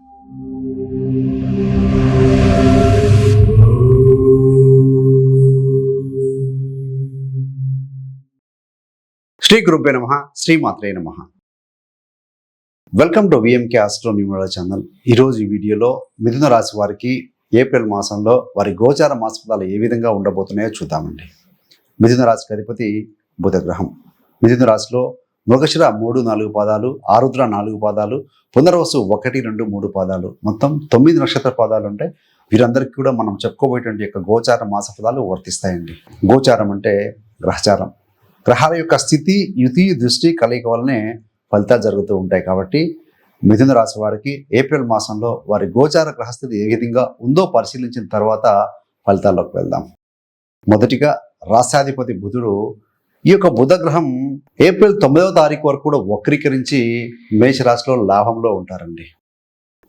శ్రీ గురుభ్య నమ శ్రీమాత్రే నమ. Welcome to VMK astro numeral channel ఈరోజు ఈ వీడియోలో మిథున రాశి వారికి ఏప్రిల్ మాసంలో వారి గోచార మాసఫలాలు ఏ విధంగా ఉండబోతున్నాయో చూద్దామండి. మిథున రాశికి అధిపతి బుధగ్రహం. మిథున రాశిలో మృగశిర మూడు నాలుగు పాదాలు ఆరుద్ర నాలుగు పాదాలు పునర్వసు ఒకటి రెండు మూడు పాదాలు. మొత్తం తొమ్మిది నక్షత్ర పాదాలు ఉంటాయి వీరందరికీ కూడా మనం చెప్పుకోబోయేటువంటి యొక్క గోచార మాస పదాలు వర్తిస్తాయండి. గోచారం అంటే గ్రహచారం. గ్రహాల యొక్క స్థితి యుతి దృష్టి కలయిక వల్లనే ఫలితాలు జరుగుతూ ఉంటాయి కాబట్టి మిథున రాశి వారికి ఏప్రిల్ మాసంలో వారి గోచార గ్రహస్థితి ఏ విధంగా ఉందో పరిశీలించిన తర్వాత ఫలితాల్లోకి వెళ్దాం. మొదటిగా రాష్ట్రాధిపతి బుధుడు ఈ యొక్క బుధగ్రహం ఏప్రిల్ తొమ్మిదవ తారీఖు వరకు కూడా వక్రీకరించి మేషరాశిలో లాభంలో ఉంటారండి.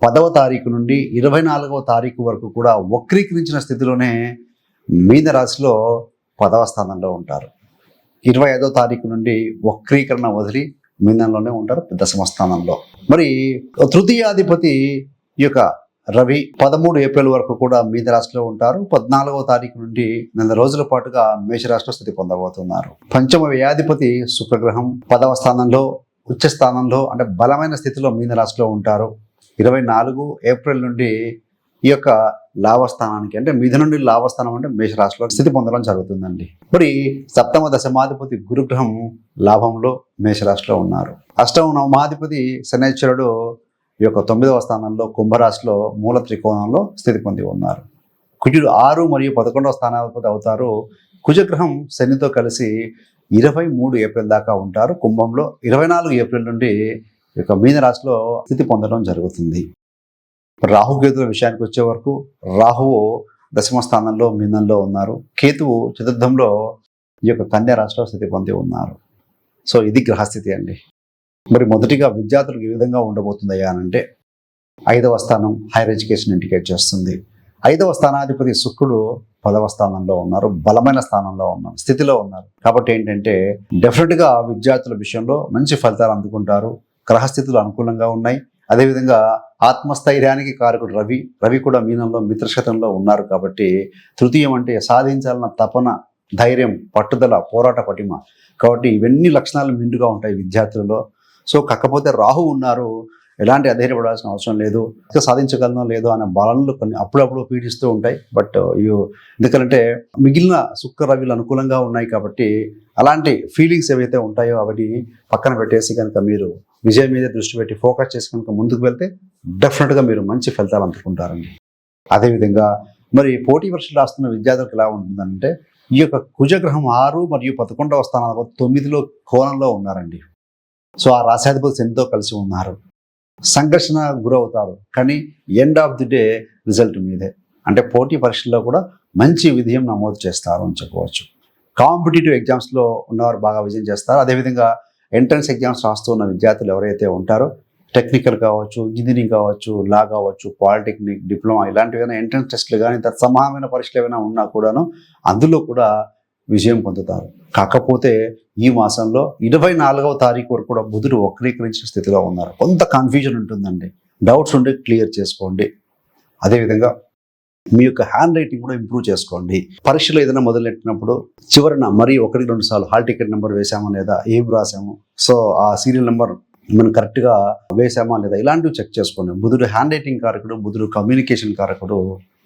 పదవ తారీఖు నుండి ఇరవై నాలుగవ తారీఖు వరకు కూడా వక్రీకరించిన స్థితిలోనే మీన రాశిలో పదవ స్థానంలో ఉంటారు. ఇరవై ఐదో తారీఖు నుండి వక్రీకరణ వదిలి మీనంలోనే ఉంటారు. దశమ స్థానంలో. మరి తృతీయాధిపతి ఈ యొక్క రవి పదమూడు ఏప్రిల్ వరకు కూడా మీన రాశిలో ఉంటారు. పద్నాలుగవ తారీఖు నుండి నెల రోజుల పాటుగా మేషరాశిలో స్థితి పొందబోతున్నారు. పంచమ వ్యాధిపతి శుక్రగ్రహం పదవ స్థానంలో ఉచ్చ స్థానంలో అంటే బలమైన స్థితిలో మీన రాశిలో ఉంటారు. ఇరవై నాలుగు ఏప్రిల్ నుండి ఈ యొక్క లాభస్థానానికి అంటే మిథు నుండి లాభస్థానం అంటే మేషరాశిలో స్థితి పొందడం జరుగుతుందండి. మరి సప్తమ దశమాధిపతి గురుగ్రహం లాభంలో మేషరాశిలో ఉన్నారు. అష్టమ నవమాధిపతి శనేశ్వరుడు ఈ యొక్క తొమ్మిదవ స్థానంలో కుంభరాశిలో మూల త్రికోణంలో స్థితి పొంది ఉన్నారు. కుజుడు ఆరు మరియు పదకొండవ స్థానాధిపతి అవుతారు. కుజగ్రహం శనితో కలిసి ఇరవై మూడు ఏప్రిల్ దాకా ఉంటారు. కుంభంలో ఇరవై నాలుగు ఏప్రిల్ నుండి ఈ యొక్క మీనరాశిలో స్థితి పొందడం జరుగుతుంది. రాహుకేతుల విషయానికి వచ్చే వరకు రాహువు దశమ స్థానంలో మీనంలో ఉన్నారు. కేతువు చతుర్థంలో ఈ యొక్క కన్యా రాశిలో స్థితి పొంది ఉన్నారు. సో ఇది గ్రహస్థితి అండి. మరి మొదటిగా విద్యార్థులకు ఏ విధంగా ఉండబోతుందయ్యా అని అంటే ఐదవ స్థానం హైయర్ ఎడ్యుకేషన్ ఇండికేట్ చేస్తుంది. ఐదవ స్థానాధిపతి శుక్రుడు పదవ స్థానంలో ఉన్నారు బలమైన స్థానంలో ఉన్నారు స్థితిలో ఉన్నారు. కాబట్టి ఏంటంటే డెఫినెట్గా విద్యార్థుల విషయంలో మంచి ఫలితాలు అందుకుంటారు. గ్రహస్థితులు అనుకూలంగా ఉన్నాయి. అదేవిధంగా ఆత్మస్థైర్యానికి కారకుడు రవి రవి కూడా మీనంలో మిత్రశతంలో ఉన్నారు కాబట్టి తృతీయం అంటే సాధించాలన్న తపన ధైర్యం పట్టుదల పోరాట పటిమ. కాబట్టి ఇవన్నీ లక్షణాలు మిండుగా ఉంటాయి విద్యార్థులలో. సో కాకపోతే రాహు ఉన్నారు. ఎలాంటి అధైర్యపడాల్సిన అవసరం లేదు. ఇంకా సాధించగలను లేదో అనే బలంలో కొన్ని అప్పుడప్పుడు పీడిస్తూ ఉంటాయి. బట్ ఇవి ఎందుకంటే మిగిలిన శుక్ర రవిలు అనుకూలంగా ఉన్నాయి కాబట్టి అలాంటి ఫీలింగ్స్ ఏవైతే ఉంటాయో అవి పక్కన పెట్టేసి కనుక మీరు విజయం మీద దృష్టి పెట్టి ఫోకస్ చేసి కనుక ముందుకు వెళ్తే డెఫినెట్గా మీరు మంచి ఫలితాలు అందుకుంటారండి. అదేవిధంగా మరి పోటీ పరీక్షలు రాస్తున్న విద్యార్థులకు ఎలా ఉంటుందంటే ఈ యొక్క కుజగ్రహం ఆరు మరియు పదకొండవ స్థానాలు తొమ్మిదిలో కోణంలో ఉన్నారండి. సో ఆ రాశాధిపతి శనితో కలిసి ఉన్నారు. సంఘర్షణ గురవుతారు. కానీ end of the day result మీదే. అంటే పోటీ పరీక్షల్లో కూడా మంచి విజయం నమోదు చేస్తారు అని చెప్పవచ్చు. కాంపిటేటివ్ ఎగ్జామ్స్లో ఉన్నవారు బాగా విజయం చేస్తారు. అదేవిధంగా ఎంట్రన్స్ ఎగ్జామ్స్ రాస్తూ ఉన్న విద్యార్థులు ఎవరైతే ఉంటారో టెక్నికల్ కావచ్చు ఇంజనీరింగ్ కావచ్చు లా కావచ్చు పాలిటెక్నిక్ డిప్లొమా ఇలాంటివైనా ఎంట్రన్స్ టెస్ట్లు కానీ తత్సమానమైన పరీక్షలు ఏమైనా ఉన్నా కూడాను అందులో కూడా విజయం పొందుతారు. కాకపోతే ఈ మాసంలో ఇరవై నాలుగవ తారీఖు వరకు కూడా బుధుడు వక్రీకరించిన స్థితిలో ఉన్నారు. కొంత కన్ఫ్యూజన్ ఉంటుందండి. డౌట్స్ ఉంటే క్లియర్ చేసుకోండి. అదేవిధంగా మీ యొక్క హ్యాండ్ రైటింగ్ కూడా ఇంప్రూవ్ చేసుకోండి. పరీక్షలు ఏదైనా మొదలెట్టినప్పుడు చివరన మరీ ఒకటి రెండు సార్లు హాల్ టికెట్ నెంబర్ వేసామా లేదా ఏం రాసాము సో ఆ సీరియల్ నెంబర్ మనం కరెక్ట్గా వేసామా లేదా ఇలాంటివి చెక్ చేసుకోండి. బుధుడు హ్యాండ్ రైటింగ్ కారకుడు బుధుడు కమ్యూనికేషన్ కారకుడు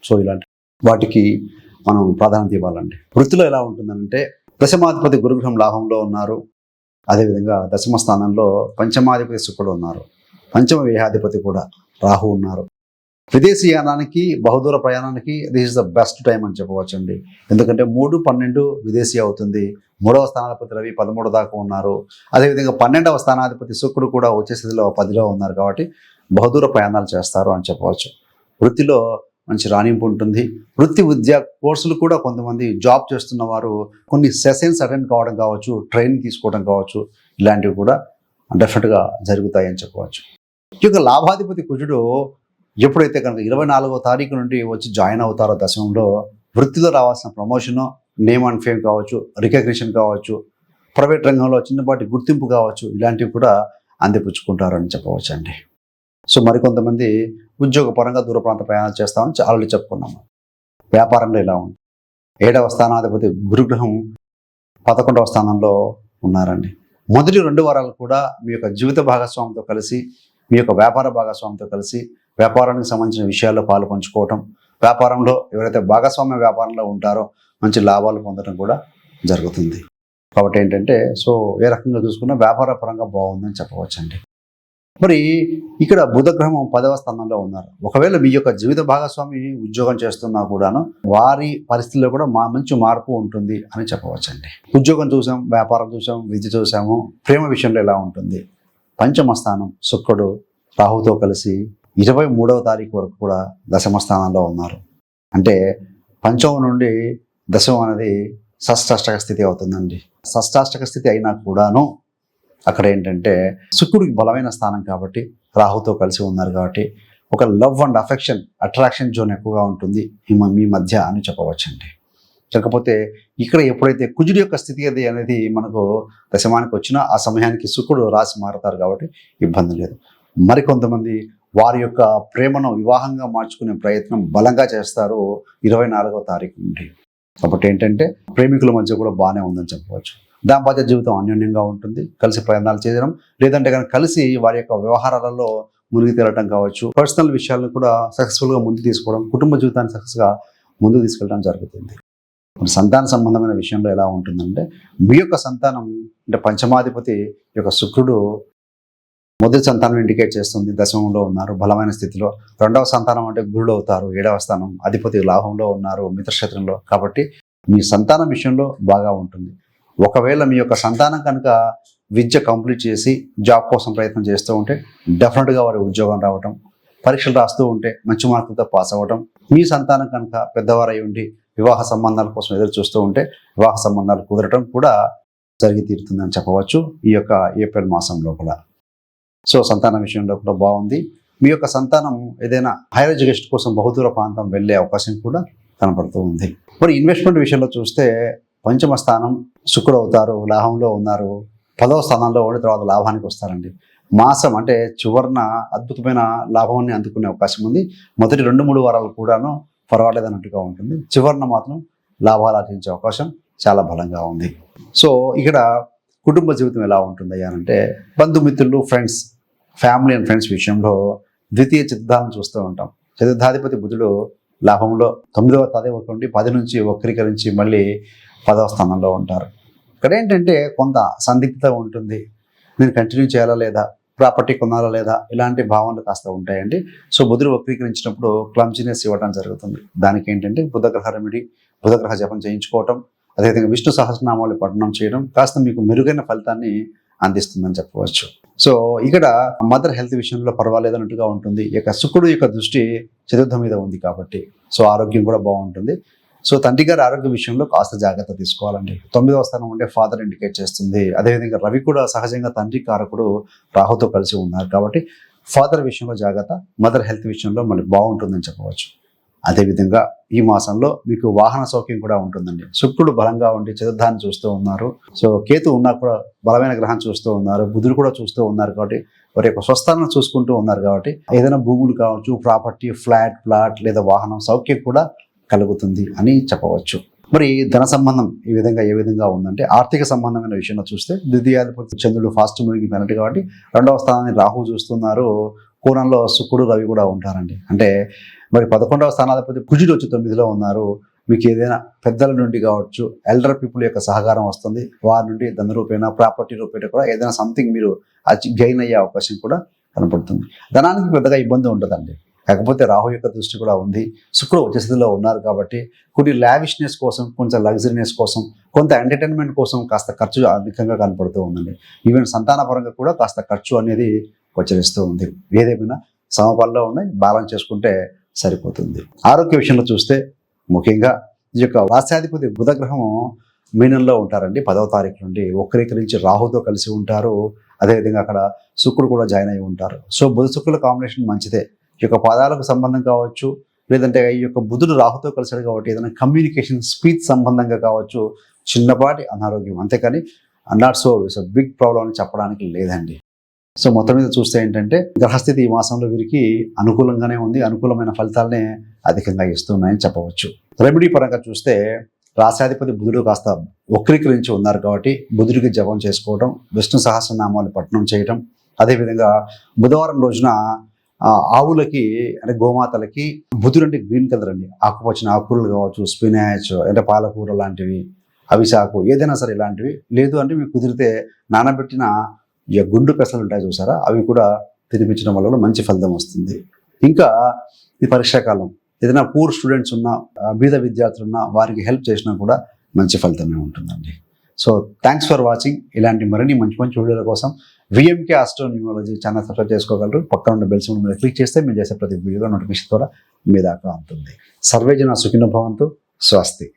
సో ఇలాంటి వాటికి మనం ప్రాధాన్యత ఇవ్వాలండి. వృత్తిలో ఎలా ఉంటుందంటే దశమాధిపతి గురుగ్రహం లాభంలో ఉన్నారు. అదేవిధంగా దశమ స్థానంలో పంచమాధిపతి శుక్రుడు ఉన్నారు. పంచమ వ్యయాధిపతి కూడా రాహు ఉన్నారు. విదేశీ యానానికి బహుదూర ప్రయాణానికి this is the best time అని చెప్పవచ్చు అండి ఎందుకంటే మూడు పన్నెండు విదేశీ అవుతుంది. మూడవ స్థానాధిపతి రవి పదమూడు దాకా ఉన్నారు. అదేవిధంగా పన్నెండవ స్థానాధిపతి శుక్రుడు కూడా వచ్చే స్థితిలో పదిలో ఉన్నారు కాబట్టి బహుదూర ప్రయాణాలు చేస్తారు అని చెప్పవచ్చు. వృత్తిలో మంచి రాణింపు ఉంటుంది. వృత్తి విద్యా కోర్సులు కూడా కొంతమంది జాబ్ చేస్తున్న వారు కొన్ని సెషన్స్ అటెండ్ కావడం కావచ్చు ట్రైనింగ్ తీసుకోవడం కావచ్చు ఇలాంటివి కూడా డెఫినెట్గా జరుగుతాయని చెప్పవచ్చు. ఈ యొక్క లాభాధిపతి కుజుడు ఎప్పుడైతే కనుక ఇరవై నాలుగో తారీఖు నుండి వచ్చి జాయిన్ అవుతారో దశమంలో వృత్తిలో రావాల్సిన ప్రమోషను నేమ్ అండ్ ఫేమ్ కావచ్చు రికగ్నిషన్ కావచ్చు ప్రైవేట్ రంగంలో చిన్నపాటి గుర్తింపు కావచ్చు ఇలాంటివి కూడా అందిపుచ్చుకుంటారని చెప్పవచ్చు అండి సో మరికొంతమంది ఉద్యోగపరంగా దూర ప్రాంత ప్రయాణాలు చేస్తామని ఆల్రెడీ చెప్పుకున్నాము. వ్యాపారంలో ఇలా ఉంది. ఏడవ స్థానాధిపతి గురుగ్రహం పదకొండవ స్థానంలో ఉన్నారండి. మొదటి రెండు వారాలు కూడా మీ యొక్క జీవిత భాగస్వామితో కలిసి మీ యొక్క వ్యాపార భాగస్వామితో కలిసి వ్యాపారానికి సంబంధించిన విషయాల్లో పాలు పంచుకోవటం వ్యాపారంలో ఎవరైతే భాగస్వామ్య వ్యాపారంలో ఉంటారో మంచి లాభాలు పొందడం కూడా జరుగుతుంది. కాబట్టి ఏంటంటే సో ఏ రకంగా చూసుకున్నా వ్యాపార పరంగా బాగుందని చెప్పవచ్చండి. మరి ఇక్కడ బుధగ్రహం పదవ స్థానంలో ఉన్నారు. ఒకవేళ మీ యొక్క జీవిత భాగస్వామి ఉద్యోగం చేస్తున్నా కూడాను వారి పరిస్థితిలో కూడా మా మంచి మార్పు ఉంటుంది అని చెప్పవచ్చండి. ఉద్యోగం చూసాం వ్యాపారం చూసాం విద్య చూసాము ప్రేమ విషయంలో ఎలా ఉంటుంది? పంచమ స్థానం శుక్రుడు రాహుతో కలిసి ఇరవై మూడవ తారీఖు వరకు కూడా దశమ స్థానంలో ఉన్నారు. అంటే పంచమం నుండి దశమం అనేది షష్టాష్టక స్థితి అవుతుందండి. షష్టాష్టక స్థితి అయినా కూడాను అక్కడ ఏంటంటే శుక్రుడికి బలమైన స్థానం కాబట్టి రాహుతో కలిసి ఉన్నారు కాబట్టి ఒక love and affection attraction zone ఎక్కువగా ఉంటుంది. మీ మధ్య అని చెప్పవచ్చండి. కాకపోతే ఇక్కడ ఎప్పుడైతే కుజుడి యొక్క స్థితి అది అనేది మనకు దశమానికి వచ్చినా ఆ సమయానికి శుక్రుడు రాసి మారుతారు కాబట్టి ఇబ్బంది లేదు. మరికొంతమంది వారి యొక్క ప్రేమను వివాహంగా మార్చుకునే ప్రయత్నం బలంగా చేస్తారు ఇరవై నాలుగవ తారీఖు నుండి. కాబట్టి ఏంటంటే ప్రేమికుల మధ్య కూడా బాగానే ఉందని చెప్పవచ్చు. దాంపత్య జీవితం అన్యోన్యంగా ఉంటుంది. కలిసి ప్రయాణాలు చేయడం లేదంటే కనుక కలిసి వారి యొక్క వ్యవహారాలలో మునిగి తేలటం కావచ్చు. పర్సనల్ విషయాలను కూడా సక్సెస్ఫుల్గా ముందు తీసుకోవడం కుటుంబ జీవితాన్ని సక్సెస్గా ముందుకు తీసుకెళ్ళడం జరుగుతుంది. సంతాన సంబంధమైన విషయంలో ఎలా ఉంటుందంటే మీ యొక్క సంతానం అంటే పంచమాధిపతి యొక్క శుక్రుడు మొదటి సంతానం ఇండికేట్ చేస్తుంది. దశమంలో ఉన్నారు బలమైన స్థితిలో. రెండవ సంతానం అంటే గురుడు అవుతారు ఏడవ స్థానం అధిపతి లాభంలో ఉన్నారు మిత్రక్షేత్రంలో. కాబట్టి మీ సంతానం విషయంలో బాగా ఉంటుంది. ఒకవేళ మీ యొక్క సంతానం కనుక విద్య కంప్లీట్ చేసి జాబ్ కోసం ప్రయత్నం చేస్తూ ఉంటే డెఫినెట్గా వారి ఉద్యోగం రావటం పరీక్షలు రాస్తూ ఉంటే మంచి మార్కులతో పాస్ అవ్వటం మీ సంతానం కనుక పెద్దవారై ఉండి వివాహ సంబంధాల కోసం ఎదురు చూస్తూ ఉంటే వివాహ సంబంధాలు కుదరటం కూడా జరిగి తీరుతుందని చెప్పవచ్చు ఈ యొక్క ఏప్రిల్ మాసం లోపల. సో సంతానం విషయంలో కూడా బాగుంది. మీ యొక్క సంతానం ఏదైనా హైయర్ ఎడ్యుకేషన్ కోసం బహుదూర ప్రాంతం వెళ్ళే అవకాశం కూడా కనపడుతూ ఉంది. మరి ఇన్వెస్ట్మెంట్ విషయంలో చూస్తే పంచమ స్థానం శుక్రుడు అవుతారు లాభంలో ఉన్నారు. పదవ స్థానంలో ఉండి తర్వాత లాభానికి వస్తారండి. మాసం అంటే చివరిన అద్భుతమైన లాభాన్ని అందుకునే అవకాశం ఉంది. మొదటి రెండు మూడు వారాలు కూడాను పర్వాలేదు అన్నట్టుగా ఉంటుంది. చివరిన మాత్రం లాభాలు ఆర్జించే అవకాశం చాలా బలంగా ఉంది. సో ఇక్కడ కుటుంబ జీవితం ఎలా ఉంటుంది అంటే బంధుమిత్రులు ఫ్రెండ్స్ ఫ్యామిలీ అండ్ ఫ్రెండ్స్ విషయంలో ద్వితీయ చిత్తాలను చూస్తూ ఉంటాం. చతుర్థాధిపతి బుధుడు లాభంలో తొమ్మిదవ తదే నుండి పది నుంచి వక్రీకరించి మళ్ళీ పదవ స్థానంలో ఉంటారు. ఇక్కడ ఏంటంటే కొంత సందిగ్ధత ఉంటుంది. నేను కంటిన్యూ చేయాలా లేదా? ప్రాపర్టీ కొనాలా లేదా? ఇలాంటి భావనలు కాస్త ఉంటాయండి. సో బుధుడు వక్రీకరించినప్పుడు క్లమ్జినెస్ ఇవ్వడం జరుగుతుంది. దానికి ఏంటంటే బుధగ్రహ రెమెడీ బుధగ్రహ జపం చేయించుకోవటం అదేవిధంగా విష్ణు సహస్రనామాలు పఠనం చేయడం కాస్త మీకు మెరుగైన ఫలితాన్ని అందిస్తుందని చెప్పవచ్చు. సో ఇక్కడ మదర్ హెల్త్ విషయంలో పర్వాలేదు అన్నట్టుగా ఉంటుంది. ఇక శుక్రుడు యొక్క దృష్టి చతుర్థం మీద ఉంది కాబట్టి. సో ఆరోగ్యం కూడా బాగుంటుంది. సో తండ్రి గారి ఆరోగ్య విషయంలో కాస్త జాగ్రత్త తీసుకోవాలండి. తొమ్మిదవ స్థానం ఉండే ఫాదర్ ఇండికేట్ చేస్తుంది. అదేవిధంగా రవి కూడా సహజంగా తండ్రి కారకుడు రాహుతో కలిసి ఉన్నారు కాబట్టి ఫాదర్ విషయంలో జాగ్రత్త మదర్ హెల్త్ విషయంలో మనకి బాగుంటుందని చెప్పవచ్చు. అదేవిధంగా ఈ మాసంలో మీకు వాహన సౌఖ్యం కూడా ఉంటుందండి. శుక్రుడు బలంగా ఉండి చతుర్థాన్ని చూస్తూ ఉన్నారు. సో కేతు ఉన్నా కూడా బలమైన గ్రహం చూస్తూ ఉన్నారు. బుధుడు కూడా చూస్తూ ఉన్నారు కాబట్టి వారి యొక్క స్వస్థానం చూసుకుంటూ ఉన్నారు కాబట్టి ఏదైనా భూములు కావచ్చు ప్రాపర్టీ ఫ్లాట్ ప్లాట్ లేదా వాహనం సౌఖ్యం కూడా కలుగుతుంది అని చెప్పవచ్చు. మరి ధన సంబంధం ఈ విధంగా ఏ విధంగా ఉందంటే ఆర్థిక సంబంధమైన విషయంలో చూస్తే ద్వితీయాధిపతి చంద్రుడు ఫాస్ట్ మూవింగ్ ప్లానెట్ కాబట్టి రెండవ స్థానాన్ని రాహు చూస్తున్నారు. కోణంలో శుక్రుడు రవి కూడా ఉంటారండి. అంటే మరి పదకొండవ స్థానాధిపతి కుజుడు వచ్చి తొమ్మిదిలో ఉన్నారు. మీకు ఏదైనా పెద్దల నుండి కావచ్చు ఎల్డర్ పీపుల్ యొక్క సహకారం వస్తుంది. వారి నుండి ధన రూపేణ ప్రాపర్టీ రూపేణ కూడా ఏదైనా సంథింగ్ మీరు గెయిన్ అయ్యే అవకాశం కూడా కనపడుతుంది. ధనానికి పెద్దగా ఇబ్బంది ఉండదండి. కాకపోతే రాహు యొక్క దృష్టి కూడా ఉంది. శుక్రుడు వచ్చే స్థితిలో ఉన్నారు కాబట్టి కొన్ని లావిష్నెస్ కోసం కొంచెం లగ్జరీనెస్ కోసం కొంత ఎంటర్టైన్మెంట్ కోసం కాస్త ఖర్చు అధికంగా కనపడుతూ ఉందండి. ఈవెన్ సంతానపరంగా కూడా కాస్త ఖర్చు అనేది గోచరిస్తూ ఉంది. ఏదేమైనా సమపాల్లో ఉన్నాయి బ్యాలెన్స్ చేసుకుంటే సరిపోతుంది. ఆరోగ్య విషయంలో చూస్తే ముఖ్యంగా ఈ యొక్క రాష్ట్రాధిపతి బుధగ్రహము మీనంలో ఉంటారండి. పదవ తారీఖు నుండి వక్రీకరించి రాహుతో కలిసి ఉంటారు. అదేవిధంగా అక్కడ శుక్రుడు కూడా జాయిన్ అయి ఉంటారు. సో బుధ శుక్రుల కాంబినేషన్ మంచిదే. ఈ యొక్క పదాలకు సంబంధం కావచ్చు లేదంటే ఈ యొక్క బుధుడు రాహుతో కలిశాడు కాబట్టి ఏదైనా కమ్యూనికేషన్ స్పీచ్ సంబంధంగా కావచ్చు చిన్నపాటి అనారోగ్యం. అంతేకాని not so it's big problem అని చెప్పడానికి లేదండి. సో మొత్తం మీద చూస్తే ఏంటంటే గ్రహస్థితి ఈ మాసంలో వీరికి అనుకూలంగానే ఉంది అనుకూలమైన ఫలితాలనే అధికంగా ఇస్తున్నాయని చెప్పవచ్చు. రెమెడీ పరంగా చూస్తే రాశాధిపతి బుధుడు కాస్త వక్రీకరించి ఉన్నారు కాబట్టి బుధుడికి జపం చేసుకోవడం విష్ణు సహస్రనామాలు పఠనం చేయడం అదేవిధంగా బుధవారం రోజున ఆవులకి అంటే గోమాతలకి బుధుడు అంటే గ్రీన్ కలర్ అండి. ఆకుపచ్చిన ఆకుకూరలు కావచ్చు స్పినాచ్ అంటే పాలకూర లాంటివి అవిసాకు ఏదైనా సరే ఇలాంటివి. లేదు అంటే మీకు కుదిరితే నానబెట్టిన ఈ గుండు పెసలు ఉంటాయి చూసారా? అవి కూడా తినిపించడం వల్ల మంచి ఫలితం వస్తుంది. ఇంకా ఈ పరీక్షాకాలం ఏదైనా పూర్ స్టూడెంట్స్ ఉన్న బీద విద్యార్థులు ఉన్న వారికి హెల్ప్ చేసినా కూడా మంచి ఫలితమే ఉంటుందండి. సో థ్యాంక్స్ ఫర్ వాచింగ్ ఇలాంటి మరిన్ని మంచి మంచి వీడియోల కోసం VMK astro numerology channel subscribe చేసుకోగలరు. పక్కన ఉన్న బెల్స్ మీద క్లిక్ చేస్తే మేము చేసే ప్రతి వీడియో నోటిఫికేషన్ ద్వారా మీ దాకా ఉంటుంది. సర్వేజన సుఖిన భవంతు. స్వస్తి.